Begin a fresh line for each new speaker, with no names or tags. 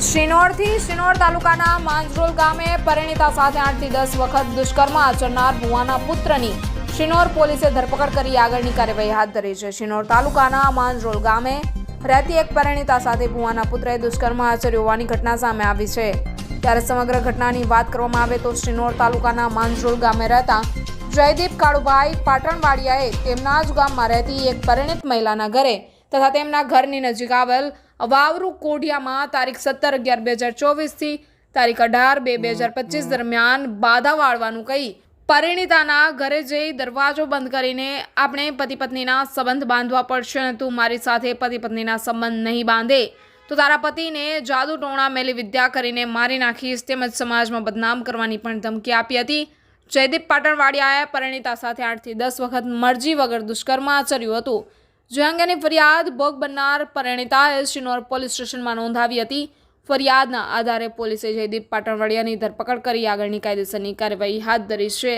શિનોરથી શિનોર તાલુકાના માંજરોલ ગામે પરિણીતા સાથે આઠથી દસ વખત દુષ્કર્મ આચરનાર ભુવાના પુત્રની શિનોર પોલીસે ધરપકડ કરી આગળની કાર્યવાહી હાથ ધરી છે. શિનોર તાલુકાના માંજરોલ ગામે રહેતી એક પરિણીતા સાથે ભુવાના પુત્રએ દુષ્કર્મ આચર્યું હોવાની ઘટના સામે આવી છે. ત્યારે સમગ્ર ઘટનાની વાત કરવામાં આવે તો શિનોર તાલુકાના માંજરોલ ગામે રહેતા જયદીપ કાળુભાઈ પાટણવાડિયાએ તેમના જ ગામમાં રહેતી એક પરિણીત મહિલાના ઘરે તથા તેમના ઘરની નજીક આવેલ વાવરુ કોઢિયામાં તારીખ સત્તર અગિયાર બે હજાર ચોવીસથી તારીખ અઢાર બે બે હજાર પચીસ દરમિયાન બાધા વાળવાનું કહી પરિણીતાના ઘરે જઈ દરવાજો બંધ કરીને આપણે પતિ પત્નીના સંબંધ બાંધવા પડશે અને તું મારી સાથે પતિ પત્નીના સંબંધ નહીં બાંધે તો તારા પતિને જાદુ ટોણા મેલી વિદ્યા કરીને મારી નાખીશ તેમજ સમાજમાં બદનામ કરવાની પણ ધમકી આપી હતી. જયદીપ પાટણવાડિયાએ પરિણીતા સાથે આઠથી દસ વખત મરજી વગર દુષ્કર્મ આચર્યું હતું. જે અંગેની ફરિયાદ ભોગ બનનાર પરિણીતાએ શિનોર પોલીસ સ્ટેશનમાં નોંધાવી હતી. ફરિયાદના આધારે પોલીસે જયદીપ પાટણવાડિયાની ધરપકડ કરી આગળની કાયદેસરની કાર્યવાહી હાથ ધરી છે.